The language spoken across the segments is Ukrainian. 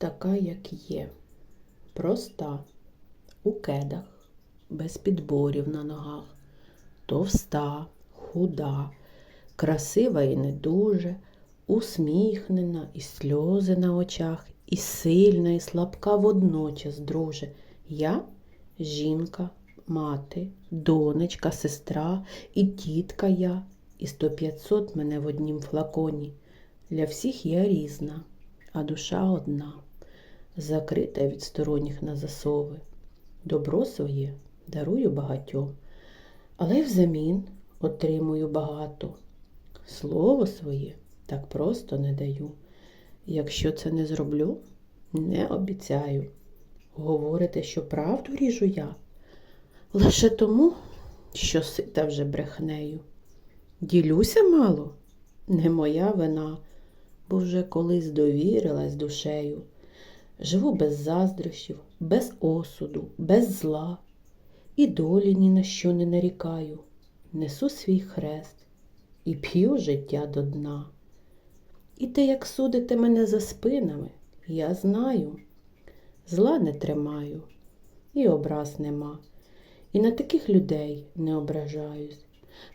така, як є. Проста, у кедах, без підборів на ногах, товста, худа, красива і не дуже, усміхнена, і сльози на очах, і сильна, і слабка водночас, друже. Я жінка, мати, донечка, сестра, і тітка я, і сто п'ятсот мене в однім флаконі. Для всіх я різна, а душа одна, закрита від сторонніх на засови. Добро своє дарую багатьом, але й взамін отримую багато. Слово своє так просто не даю. Якщо це не зроблю, не обіцяю. Говорите, що правду ріжу я, лише тому, що сита вже брехнею. Ділюся мало, не моя вина, бо вже колись довірилась душею. Живу без заздрощів, без осуду, без зла, і долі ні на що не нарікаю. Несу свій хрест і п'ю життя до дна. І те, як судите мене за спинами, я знаю. Зла не тримаю, і образ нема. І на таких людей не ображаюсь.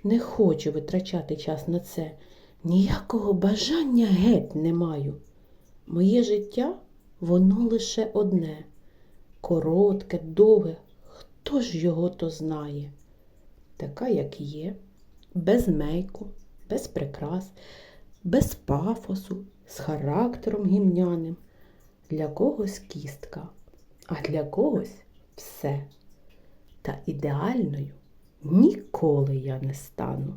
Не хочу витрачати час на це. Ніякого бажання геть не маю. Моє життя воно лише одне. Коротке, довге, хто ж його то знає? Така, як є, без мейку, без прикрас, без пафосу, з характером гімняним. Для когось кістка, а для когось все. Та ідеальною ніколи я не стану.